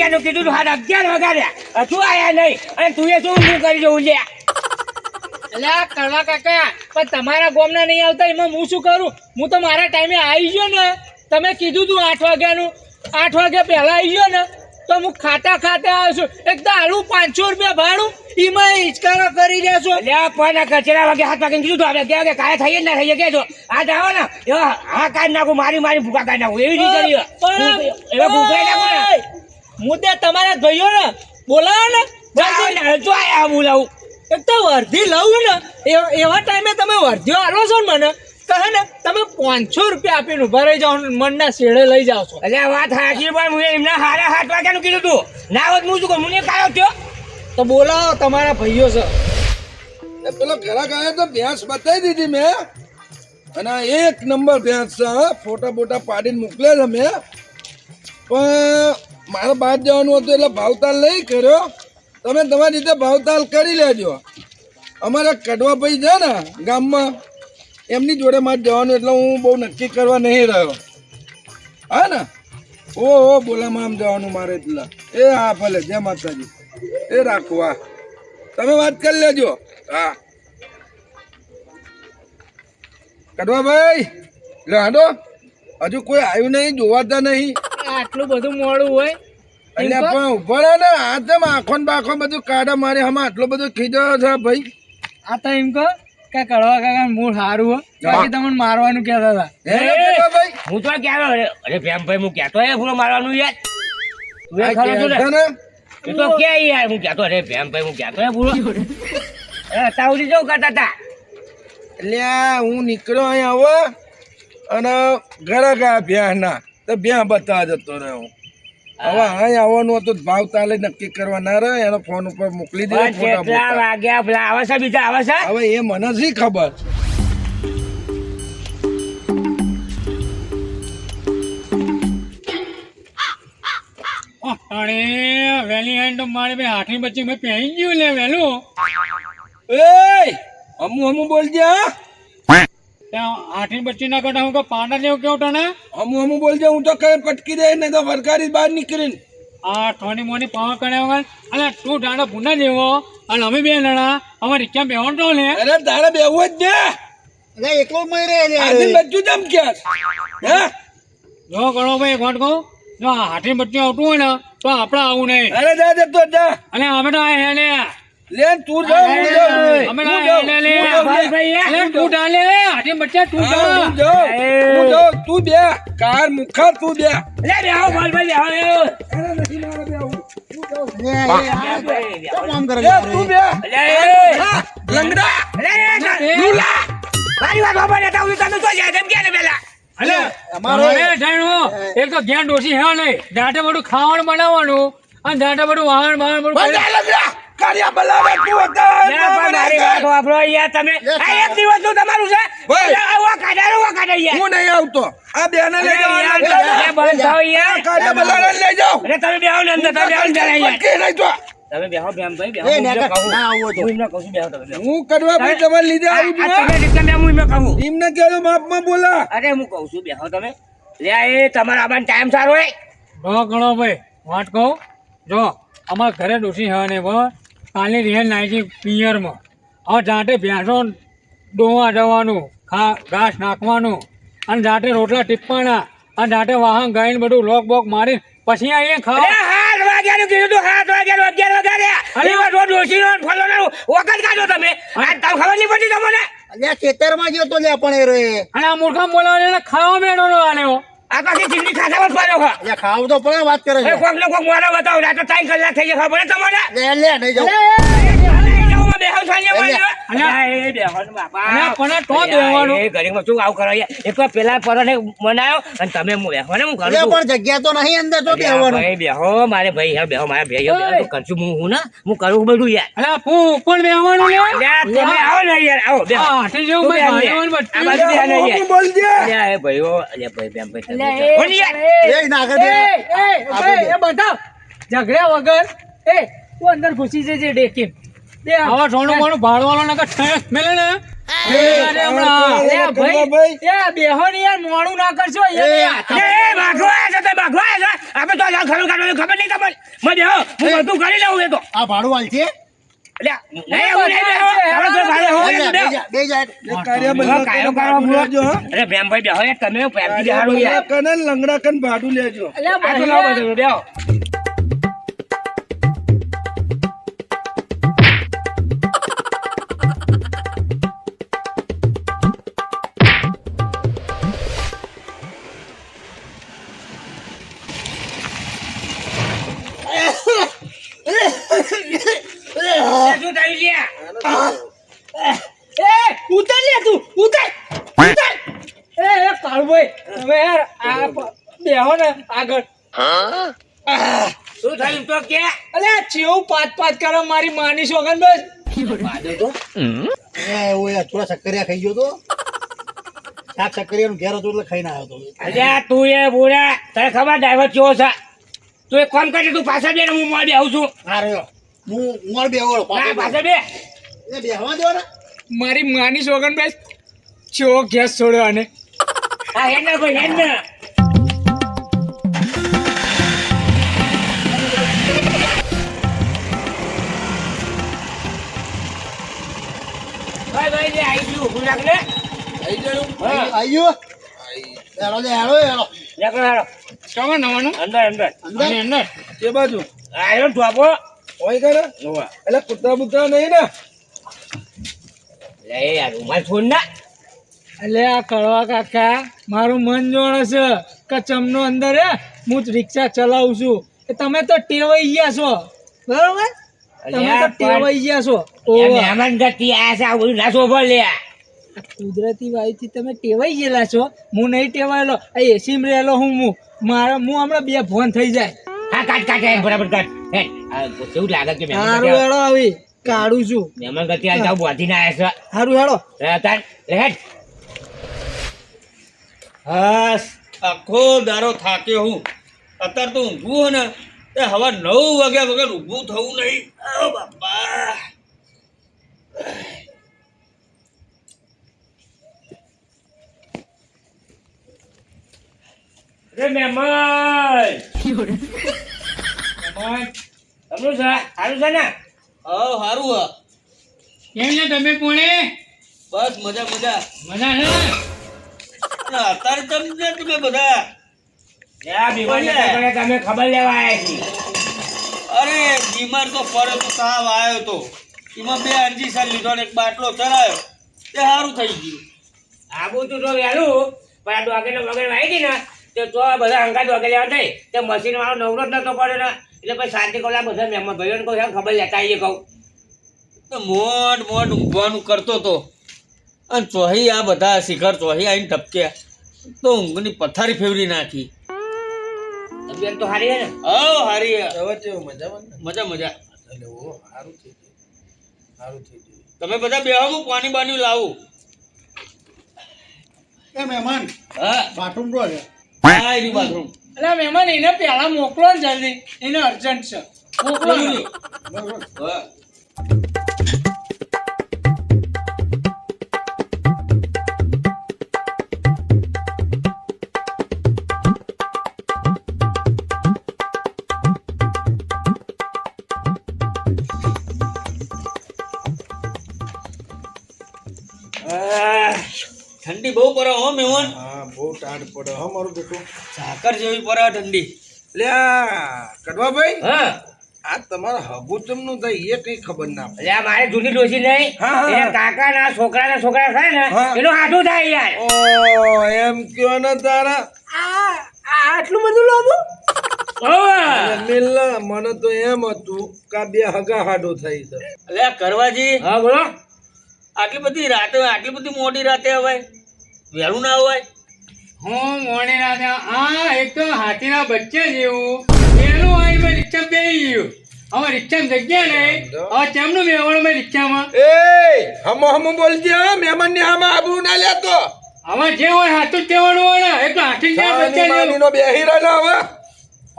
વાગ્યાનું કીધું તું હાથ અગિયાર વગાડ્યા. તું આયા નહીં. અને તું એ શું શું કરી જવું છે? અલ્યા કડવા કાકા પણ તમારા ગોમના નહીં આવતા એમાં હું શું કરું? હું તો મારા ટાઈમે આવી ગયો ને. તમે કીધું તું આઠ વાગ્યાનું. આઠ વાગ્યા પહેલા આવી ગયો ને તો હું ખાતા ખાતા આવ્યો છું. એક દારૂ પાંચસો રૂપિયા ભાડું એમાં હિચકારો કરી દેશો અલ્યા પણ કચરા વાગે હાથ વાગે કીધું તું? આપણે કે વાગે કાય થઈ જ ના થઈ કે જો આ જાવ ને. હા કાઢ નાખું મારી મારી ભૂકા કાઢ નાખું. એવી રીતે કરી એવા ભૂકા નાખું ને. ઓય! મુદ્દે તમારા ભાઈઓ ને. બોલાવો ને જો આયા બોલાવું એક તો વર્ધી લઉં ને. એવા ટાઈમે તમે વર્ધીઓ આલો છો ને મને. કહે ને તમે પાંચસો રૂપિયા આપીને ઊભા રહી જાઓ મનના શેડે લઈ જાઓ છો. એટલે વાત હાચી પણ હું એમના હારા હાથ વાગ્યાનું કીધું તું. ના હોત હું શું કહું? મને કાયો થયો તો? બોલાવો તમારા ભાઈઓ છે. પેલો ઘેરા ગયા તો ભેંસ બતાવી દીધી મેં. અને એક નંબર ભેંસ છે હા. ફોટા બોટા પાડીને મોકલ્યા છે મેં. પણ મારે બહાર જવાનું હતું એટલે ભાવતાલ નહીં કર્યો. તમે તમારી રીતે ભાવતાલ કરી લેજો. અમારા કડવા ભાઈ છે ને ગામમાં, એમની જોડે મારે જવાનું એટલે હું બહુ નક્કી કરવા નહીં રહ્યો. હા ને? ઓ ઓ, બોલામાં આમ જવાનું મારે એટલે. એ હા, ભલે, જય માતાજી. એ રાખવા. તમે વાત કરી લેજો. હા. કડવા ભાઈ, લે હાડો. હજુ કોઈ આવ્યું નહીં, જોવાતા નહીં. આટલું બધું મોડું હોય? એટલે પણ ઊભા રહે ને આ તેમ આખો ને બાખો બધું કાઢા મારે હમણાં આટલો બધો ખીજો છે ભાઈ. આ તો એમ કહો કે કડવા કાકા મૂળ સારું બાકી તમને મારવાનું કહેતા હતા. હે ભાઈ. હું તો ક્યાં અરે અરે પ્રેમ ભાઈ હું કહેતો હે પૂરો મારવાનું યાર? તું એ આ ખરો છું ને? તો કે યાર હું કહેતો અરે પ્રેમ ભાઈ હું કહેતો હે પૂરો અરે તાવડી જેવું કરતા હતા? એટલે આ હું નીકળ્યો અહીંયા આવો અને ઘરે ગયા ભ્યાના તો બ્યાં બતાવવા જતો રહ્યો. હવે અહીં આવવાનું હતું ભાવ તાલે નક્કી કરવા ના રહ્યો એનો ફોન ઉપર મોકલી દે કેટલા વાગ્યા પેલા આવે છે બીજા આવે છે? હવે એ મને શી ખબર? અરે વેલી હેન્ડ મારે બે હાથની બચ્ચી મેં પહેરી ગયું લે વેલું. એ અમુ અમુ બોલજે હા. ત્યાં હાથની બચ્ચી ના કટા હું કે પાંડા જેવું કેવું તને? અમુ અમુ બોલજે હું તો કઈ પટકી દે નહીં તો ફરકારી બહાર નીકળીને. આ થોની મોની પાવા કર્યા વગર અને તું ડાંડો ભૂના જેવો અને અમે બે જણા. અમારે રિક્ષા બેવાનું તો લે? અરે તારે બેવું જ દે એકલો મય રે આજે બચ્ચું જમ કે. હે? જો ગણો ભાઈ એક વાત કહું. જો હાથી બચ્ચું આવતું હોય ને તો આપણે આવું નહીં. અરે જા જતો જા. અને અમે તો આ હે લે લે તું જા હું જા અમે હું તો જાઉં, આ હે લે જાઉં, ભાઈ, ભાઈ, લે. તું ડાલે હાથની બચ્ચા તું જા હું જા હું જા તું બે. કાર મુખા તું બે. લે બેહો આવ ભાઈ. અરે નથી મારે. ભાઈ. બે. ને જાણો એક તો જ્ઞાન ડોસી હે નહીં. દાંટે બધું ખાવાનું બનાવવાનું અને દાંટે બધું વાહન વાહન બધું કાર્યા બલાવે તું હતા મારી વાત વાપરો યાર તમે. આ એક દિવસનું તમારું છે? આવા કાઢારો આવા કાઢા યાર. હું નહીં આવતો. આ બેને લઈ જાવ બંધ થાવ યાર. કાર્યા બલાવે લઈ જાવ અરે તમે બેહો ને અંદર તમે બેહો ને જરા યાર કે નહીં તો તમે બેહો બેમ ભાઈ બેહો. હું એમને કહું. હું એમને કહું છું, બેહો તમે હું કરવા ભાઈ તમારે લીધે આ- આવું છું તમે રીતે મેં હું એમને કહું. એમને કહેજો માપમાં બોલા. અરે હું કહું છું બેહો તમે. લે એ તમારા આબાનો ટાઈમ સારો હે જો ઘણો ભાઈ વાત કહું. જો અમારા ઘરે ડોસી હે ને વ. કાલની રિયલ નાઈટી પિયરમાં. હવે જાતે ભેંસો ડોવા જવાનું ખા ઘાસ નાખવાનું અને જાતે રોટલા ટીપવાના અને જાતે વાહન ગાઈને બધું લોક બોક મારી પછી અહીંયા ખાવ. ખાવા હાથ વાગ્યાનું કીધું તું સાત વાગ્યાનું અગિયાર વાગ્યા અરે રોજ ને વખત કાઢો તમે. તમને ખબર નહીં પડી તમને? અલ્યા ખેતરમાં ગયો તો લે પણ એ રે. અને આ મૂર્ખા બોલાવે ખાવા મેળો નો આલ્યો આ પાછી ચીમની ખાતા પર પડ્યો ખા અલ્યા ખાવ તો પણ વાત કરે છે. કોક ને કોક મોઢો બતાવ આ તો ત્રણ કલાક થઈ ગયા ખબર તમને? લે લે નહીં જાઉં. બેહો સાંજે અલ્યા, અલ્યા એ બેહો બાપા. અલ્યા, પણ તો બેહવાનું. એ ઘડીમાં શું આવું કરો એક વાર પેલા પરોને બનાવ્યો અને તમે હું બેહો હું કરું પણ જગ્યા તો નહીં અંદર તો બેહવાનું. ભાઈ બેહો મારે ભાઈ યાર બેહો મારા ભાઈઓ બેહો કરશું હું હું ના? હું કરું બધું યાર. અલ્યા હું પણ બેહવાનું લે તમે આવો ને યાર આવો બેહો. આ જેવું તું ભાઈ બેહ, ભાઈઓને બેહ. આ બાજુ બચ્ચું. યાર. હું બોલજે અલ્યા, ભાઈઓ અલ્યા, ભાઈ બેન ભાઈ તમે એ ના આગળ એ, એ, એ, એ બતાવ. ઝઘડ્યા વગર એ તું અંદર ઘૂસી જજે ડેકી આવા સોનું મોનું ભાડવાળો નકર ઠેસ મેલે ને. અરે હમણાં. અરે ભાઈ એ શું થયું? તો કે અલે ચેવું પાત પાત કરો મારી માની સોગન બસ એ, ઓય, થોડા સક્કરિયા ખાઈ ગયો તો શાક સક્કરિયાનું ઘેર હતું એટલે ખાઈને આવ્યો તો અલ્યા તું એ બોલા તને ખબર ડ્રાઈવર કેવો છે? તું એક કામ કરી તું પાછા બે ને હું મોડી આવું છું. આ હું મોર બે ના, પાછળ બે. એ બેહવા દો ને. મારી માની સોગન બસ ચેવો ગેસ છોડ્યો અને હા હેડ ને ભાઈ હેડ ને ગયું ઊભું રાખ ને. આઈ જાયો હા. આવ્યો હેડો લે હેડો હેડો. રાખો હાલો કેમાં નવાનું? અંદર અંદર. અંદર? અંદર. કે બાજુ. આયો ઢોપો હોય કરે હોવા. એટલે કૂતરા બુતરા નહીં ને? લે યાર રૂમાલ છોડ ના. અલે આ કળવા કાકા મારું મન જોણે છે કે ચમનો અંદર હે હું જ રિક્ષા ચલાવું છું. એ તમે તો ટેવાઈ ગયા છો. બરોબર? તમે તો ટેવાઈ ગયા છો. મહેમાન ગતિ આયા છે આ બધું ના શોભો લે આ કુદરતી વાયુથી તમે ટેવાઈ ગયેલા છો. હું નહીં ટેવાયેલો આ એસીમ રહેલો હું હું. મારા હું હમણાં બે ફોન થઈ જાય. હા કાટ કાટ બરાબર કાટ હે કેવું લાગે કે મારું હેડો આવી? કાઢું છું. મહેમાન ગતિ આ જાવ બોધીને આયા સારું હેડો રે તાર હેડ. હાસ આખો દારો થાક્યો હું. અત્યારે તો ઊંઘું ને એ હવે નવ વાગ્યા વગર ઊભું થવું નહીં. બાપા. રે મહેમાન! મહેમાન તમનું છે? સારું છે ને? હા સારું હા કેમ છે તમે કોણે? બસ મજા મજા. મજા છે અત્યારે તમને તમે બધા? આ બીમારી પકડે તમે ખબર લેવા આવ્યા છી અરે બીમાર તો પડે તો તાવ આવ્યો તો. એમાં બે અંજીસર લીધો ને એક બાટલો ચડાયો. તે સારું થઈ ગયું. આબુ તું તો વહેલું પણ આ ડોગે વગર વાઈ ગઈ ને તે તો બધા અંગાત વગેરે થઈ તે મશીન વાળો નવરો જ નતો પડ્યો ને. એટલે પછી શાંતિ કોલા બધા મહેમાન ભાઈઓને કહું ખબર લેતા આવીએ કહું. તો મોડ મોડ ઊંઘવાનું કરતો તો. અને ચોહી આ બધા શિખર ચોહી આવીને ટપક્યા તો ઊંઘની પથારી ફેવરી નાખી. તબિયત તો સારી હે ને હારી હે. મજા મજા એટલે ઓ સારું થઈ ગયું. સારું થઈ ગયું. તમે બધા બેહો હું પાણી બાણી લાવું. એ મહેમાન હા. બાથરૂમ રો છે. આ બાથરૂમ એટલે મહેમાન એને પહેલા મોકલો ને જલ્દી. એને અર્જન્ટ છે. મોકલો ઠંડી બહુ પડે હો મેમન હા. બહુ ટાઢ પડે. હા મારું બેટું. સાકર જેવી પડે ઠંડી લ્યા કડવા ભાઈ હા. આ તમારા હગુચમનું થાય એ કઈ ખબર ના પડે. આ મારે જૂની ડોસી નહીં. હા, હા. કાકા ના છોકરા ના છોકરા થાય ને. એનું હાથું થાય યાર. ઓ એમ કયો ને તારા? આ આ આટલું બધું લોબું? ઓવે. મને તો એમ હતું કે બે હગા હાડો થઈ છે. અલે આ કરવાજી. હા બોલો. આટલી બધી રાતે આટલી બધી મોડી રાતે હવે વહેલું ના હોય હું મોણી રાજા આ એક તો હાથીના બચ્ચે જેવું. પેલું આઈ મેં રિક્ષા બેસી ગયું. હવે રિક્ષામાં જગ્યા નહીં. હવે ચેમનું મેવણ મેં રિક્ષામાં? એ હમો હમો બોલજે મહેમાન ને આમાં આબુ ના લેતો હવે જે હોય હાથું જ કહેવાનું હોય ને. એક હાથી બચ્ચા જેવું. બેહી રહ્યો હવે.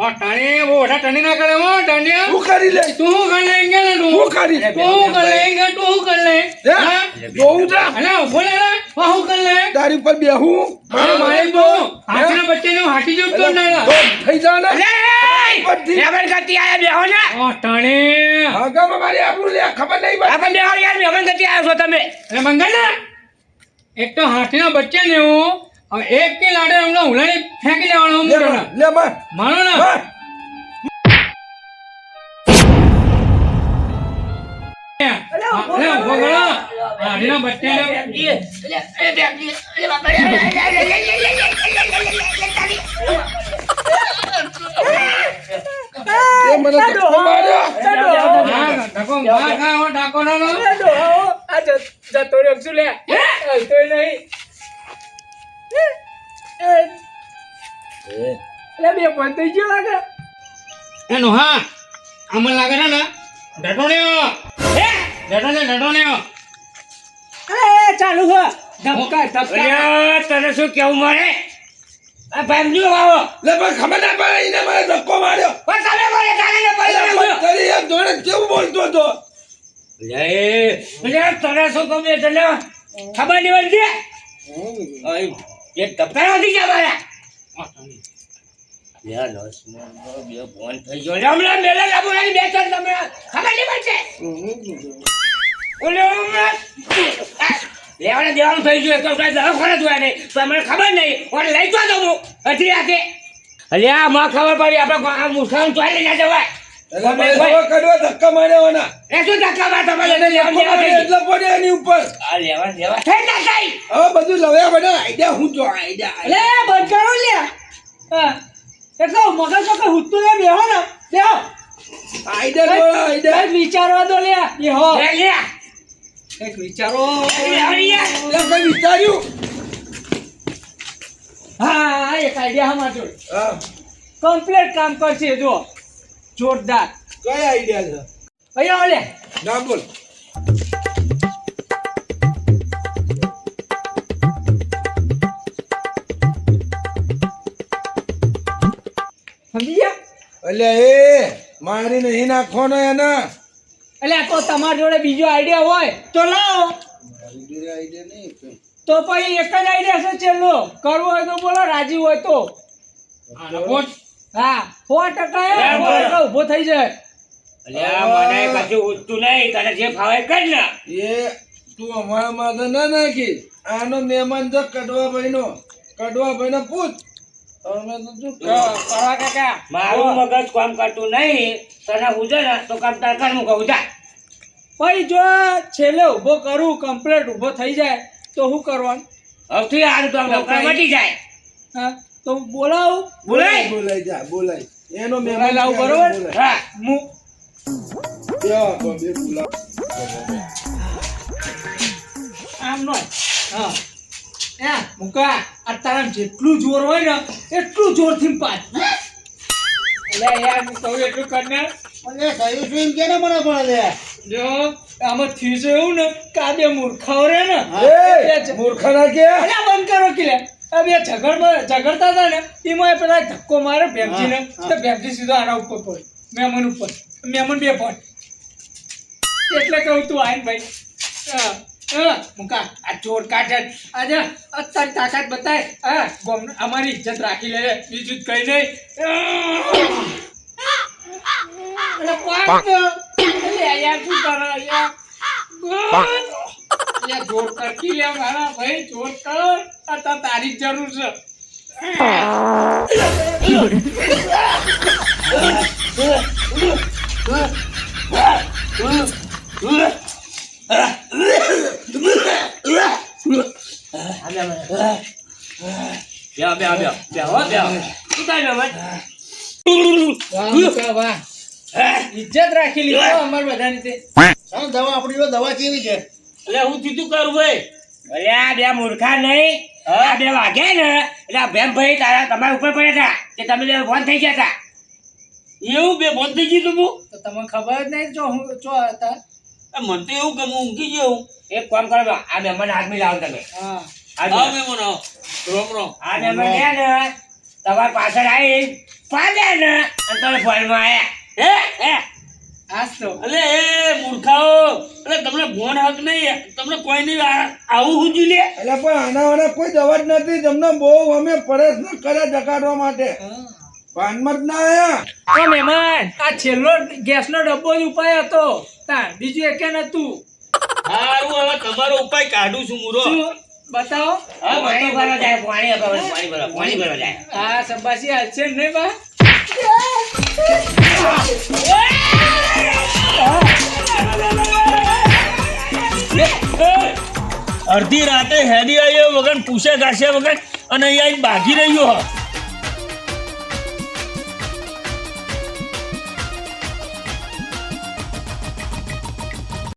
ઓ ટાણી બહુ ટાણી ના કરે હો ટાણિયા શું કરી લે તું શું કરી લેંગે ને તું? કરી તું શું કરી લેંગે તું કરી લે હે? હા? ઊભો લે રે હું કરી લે તારી ઉપર બેહું. મારે મારે તો હાથના બચ્ચાને હું ના થઈ જા ને. મહેમાન ગતિ આયા બેહો ને. ઓ ટાણે. હગામાં મારી આબરૂ લે ખબર નહીં. આપણે બેહો યાર મહેમાન ગતિ આયા છો તમે. મંગલ ને. એક તો હાથીના બચ્ચા ને હું એક કે લાડે હમણાં ઉલાડી ફેંકી લેવાનો હું લે લે માં, માનો ને માં. અલે ઊભો કરો હાથીના બચ્ચાને એ મને ધક્કો માર્યો. હા, ઢાકો માર ખા, હો, ઢાકો ના લો. એનું હા આમાં લાગે છે ને ઢટો લ્યો ઢટો લે ઢટો લ્યો અલ્યા, તને શું કેવું મારે? આ ભાઈ આવો. લે પણ ખબર ના પડે એને મને ધક્કો માર્યો. પણ તમે બોલે તારે ને. પણ તારી એક જોડે કેવું બોલતો હતો? લે, અલ્યા, તને શું કહું બે ખબર નહીં પડતી? એ ધબકારા વધી ગયા મારા. લેવાને દેવાનું થઈ ગયું. તો કાંઈ દવાખાને જોયા નહીં. તો ખબર નહીં. ઓને લઈ તો દઉં હું હજી રાખે અલ્યા ખબર પડી. આપણે આ મુસાફર ચોઈ લઈ જવાય. એટલે ધક્કા માર્યા. એ શું ધક્કા એટલે પડ્યો એની ઉપર. આ લેવા લેવા. થઈ ના થઈ હવે બધું લવ્યા બધા આઈડિયા હું જો આઈડિયા લે બંધ કરો લે. હા. મગજ તો હુતું ને બેહો ને. બેહો. આઈડિયા જોડે આઈડિયા વિચારવા દો લે. બેહો. લે લે. કંઈક વિચારો. એટલે વિચાર્યું? હા એક આઈડિયા જોડ કમ્પ્લીટ કામ કરશે જો જોરદાર. કઈ આઈડિયા છે? અહીંયા ઓલે ના બોલ. સમજી ગયા? એટલે એ મારી નહીં નાખવાનો એના એટલે તો તમારી જોડે બીજો આઈડિયા હોય. તો લાવો. આઈડિયા નહીં તો પછી એક જ આઈડિયા છે છેલ્લો. કરવો હોય તો બોલો રાજી હોય તો. આનો. હા સો ટકા ઊભો થઈ જાય. અલ્યા મને કશું ઉઠતું નહીં. તને જે ફાવે કર ને. એ તું અમારા માથે ના નાખી. આનો મહેમાન જો કડવા ભાઈનો. કડવા ભાઈનો પૂછ અમે તો શું હા, કરવા કાકા. મારું મગજ કામ કરતું નહીં. તને હુજે ને તો કામ તાર કર હું કહું જા પછી જો છેલ્લે ઊભો કરું કમ્પ્લીટ ઊભો થઈ જાય તો શું કરવાનું? હવથી હારું કામ મટી જાય. હા. તો બોલાવું. બોલાય. બોલાય જા બોલાય. એનો મહેમાન લાવું બરોબર? હા હું યા, તો બે બોલા આમ નો. હા. એ મુકા. આ તારા જેટલું જોર હોય ને એટલું જોરથી પાછ એટલે યાર હું કહું એટલું કરને અરે થયું શું એમ કે મને પણ લે જો આમાં થયું છે એવું ને કે આ બે મૂર્ખાઓ રે ને. એ, એ કે? અલ્યા બંધ કરો કે લે ઝઘડમાં ઝઘડતા હતા ને એમાં એ પેલા ધક્કો મારે ભેમજીને તો ભેમજી સીધો આના ઉપર પડ્યો મહેમાન ઉપર. મહેમાન બે પડ એટલે કહું તું આયન ભાઈ હા હા મુકા આ ચોર કાઢે આજે અત્યારે તાકાત બતાય. હા ગોમ અમારી ઇજ્જત રાખી લે બીજું જ કઈ નહીં. અરે પાંચ યાર શું કરો યાર લે જોર કરકી લે મારા ભાઈ જોર કર. તો તારી જરૂર છે. બે બે બે બે હો બે શું થાય મહેમાન વાહ મુકા વાહ ઇજ્જત રાખી લીધો અમાર બધાની તે. દવા આપણી દવા કેવી છે? એટલે હું સીધું કરું ભાઈ. અરે આ બે મૂર્ખા નહીં. આ બે વાગ્યા ને એટલે આ ભેમ ભાઈ તારા તમારા ઉપર પડ્યા હતા કે તમે બે ફોન થઈ ગયા હતા. એવું બે ફોન થઈ ગયું તું? તો તમને ખબર જ નહીં જો હું જો હતા. મને તો એવું કે હું ઊંઘી ગયો એક કામ કરો આ મહેમાન આદમી લાવો તમે. હા. આ આવો. મહેમાન આવો રોમ રોમ. આ મહેમાન ગયા ને તમારી પાછળ આવી પાડ્યા ને અને તમે ફોનમાં આવ્યા. હે? હે? અલે એ મૂર્ખાઓ. અલે તમને ભોન હક નહીં. તમને કોઈ નહીં આવું હુજ્યું લે? એટલે પણ આના વાળા કોઈ દવા જ નથી. તમને બહુ અમે પ્રયત્ન કર્યા જગાડવા માટે. ભાનમાં જ ના આયા. ઓ મહેમાન આ છેલ્લો ગેસનો ડબ્બો જ ઉપાય હતો. તા બીજું એકે નતું સારું હવે તમારો ઉપાય કાઢું છું મૂરો. શું? બતાવો. હા, પાણી. જાય પાણી ભરવા પાણી જાય. આ સંભાષી હાલશે ને નહીં બા? અડધી રાતે હેડી આવ્યો વગર પૂછે ગાછે વગર અને અહીંયા ભાગી રહ્યો હ